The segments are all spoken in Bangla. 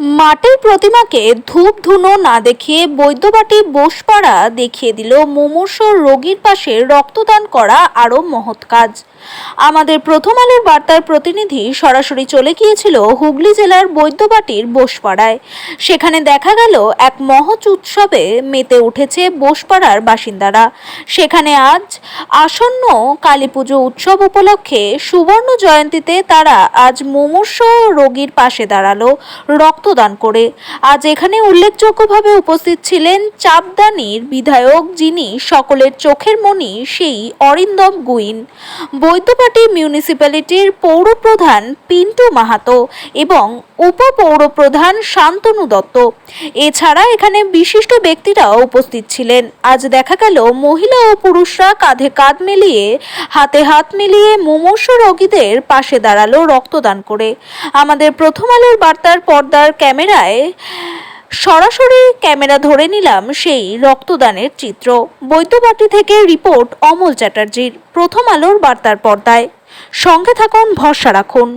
মাটির প্রতিমাকে ধূপ ধুনো না দেখিয়ে বৈদ্যবাটি বোসপাড়া দেখিয়ে দিল মুমূর্ষ রোগীর পাশে রক্তদান করা আরও মহৎ কাজ। আমাদের প্রথম আলোর বার্তার প্রতিনিধি সরাসরি চলে গিয়েছিল হুগলি জেলার বৈদ্যবাটির বোসপাড়ায়। সেখানে দেখা গেল এক মহৎ উৎসবে মেতে উঠেছে বোসপাড়ার বাসিন্দারা। সেখানে আজ আসন্ন কালী পুজো উৎসব উপলক্ষে সুবর্ণ জয়ন্তীতে তারা আজ মুমূর্ষ রোগীর পাশে দাঁড়াল রক্তদান করে। আজ এখানে উল্লেখযোগ্যভাবে উপস্থিত ছিলেন চাপদানির বিধায়ক যিনি সকলের চোখের মণি সেই অরিন্দম গুইন। বৈদ্যবাটি মিউনিসিপ্যালিটির পৌরপ্রধান পিন্টু মাহাতো এবং উপপৌরপ্রধান শান্তনু দত্ত। এছাড়া এখানে বিশিষ্ট ব্যক্তিরাও উপস্থিত ছিলেন। আজ দেখা গেল মহিলা ও পুরুষরা কাঁধে কাঁধ মিলিয়ে, হাতে হাত মিলিয়ে মুমূর্ষ রোগীদের পাশে দাঁড়াল রক্তদান করে। আমাদের প্রথম আলোর বার্তার পর্দার ক্যামেরায় সরাসরি ক্যামেরা ধরে নিলাম সেই রক্তদানের চিত্র। বৈদ্যবাটি থেকে রিপোর্ট অমল চ্যাটার্জির। প্রথম আলোর বার্তার পর্দায়। সঙ্গে থাকুন, ভরসা রাখুন।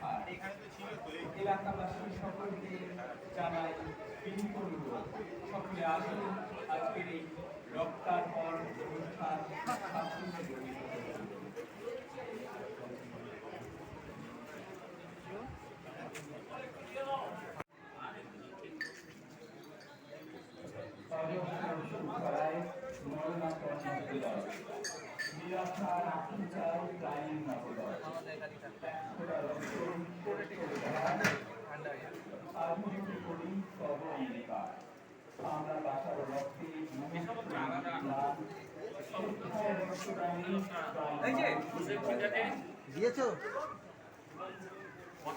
পানি এলাকাবাসী সকলকে জানাই বিনীত সকলে আসুন আজকের এই রক্তার্পণ অনুষ্ঠান। করায় মরণাপন্ন বিলয়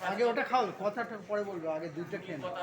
আগে ওটা খাও কথাটা পরে বলব আগে দুধটা খেয়ে নাও।